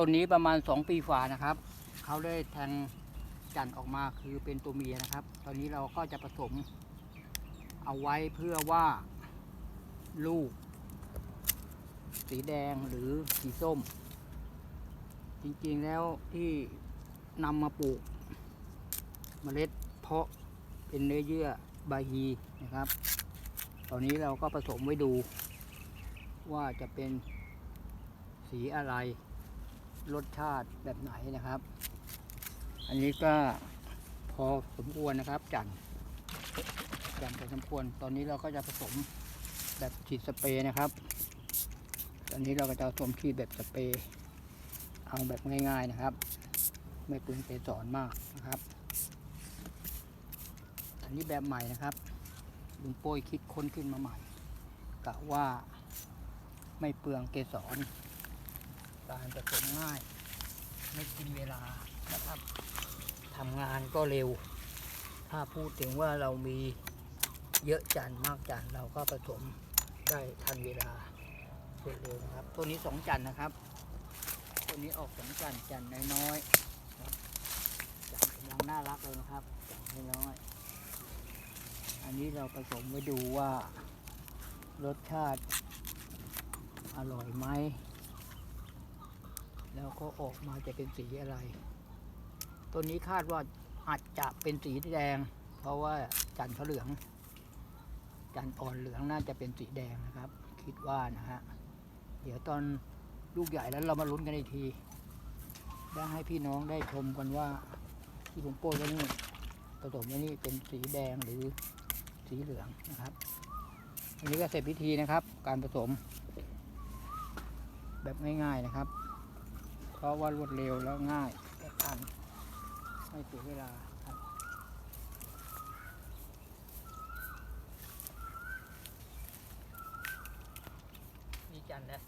ต้นนี้ประมาณสองปีฝ่านะครับ เขาได้แทงจันออกมาคือเป็นตัวเมียนะครับ ตอนนี้เราก็จะผสมเอาไว้เพื่อว่าลูก สีแดงหรือสีส้ม จริงๆแล้วที่นำมาปลูกเมล็ดเพาะเป็นเนื้อเยื่อบาฮีนะครับ ตอนนี้เราก็ผสมไว้ดูว่าจะเป็นสีอะไร รสชาติแบบไหนนะครับ อันนี้ก็พอสมควรนะครับจันจันพอสมควร ตอนนี้เราก็จะผสมแบบฉีดสเปรย์นะครับ ตอนนี้เราก็จะผสมฉีดแบบสเปรย์เอาแบบง่าย ๆนะครับ ไม่เปลืองเกสรมากนะครับ อันนี้แบบใหม่นะครับลุงโป้ยคิดค้นขึ้นมาใหม่กะว่าไม่เปลืองเกสร การผสมง่าย ไม่กินเวลานะครับทำงานก็เร็ว ถ้าพูดถึงว่าเรามีเยอะจานมากจานเราก็ผสมได้ทันเวลารวดเร็วนะครับ ตัวนี้สองจันนะครับ ตัวนี้ออกสองจันจันน้อยๆจันกำลังน่ารักเลยนะครับจันน้อยๆอันนี้เราผสมไว้ดูว่ารสชาติอร่อยไหม แล้วก็ออกมาจะเป็นสีอะไร ตัวนี้คาดว่าอาจจะเป็นสีแดง เพราะว่าจันทร์เขาเหลือง จันทร์อ่อนเหลืองน่าจะเป็นสีแดงนะครับ คิดว่านะฮะ เดี๋ยวตอนลูกใหญ่แล้วเรามาลุ้นกันอีกที ได้ให้พี่น้องได้ชมกันว่าที่ผมโป้ยไว้นี่ผสมไว้นี่เป็นสีแดงหรือสีเหลืองนะครับอันนี้ก็เสร็จพิธีนะครับ การผสม แบบง่ายๆนะครับ เพราะว่ารวดเร็วแล้วง่ายและทันไม่เสียเวลามีจันทร์นะ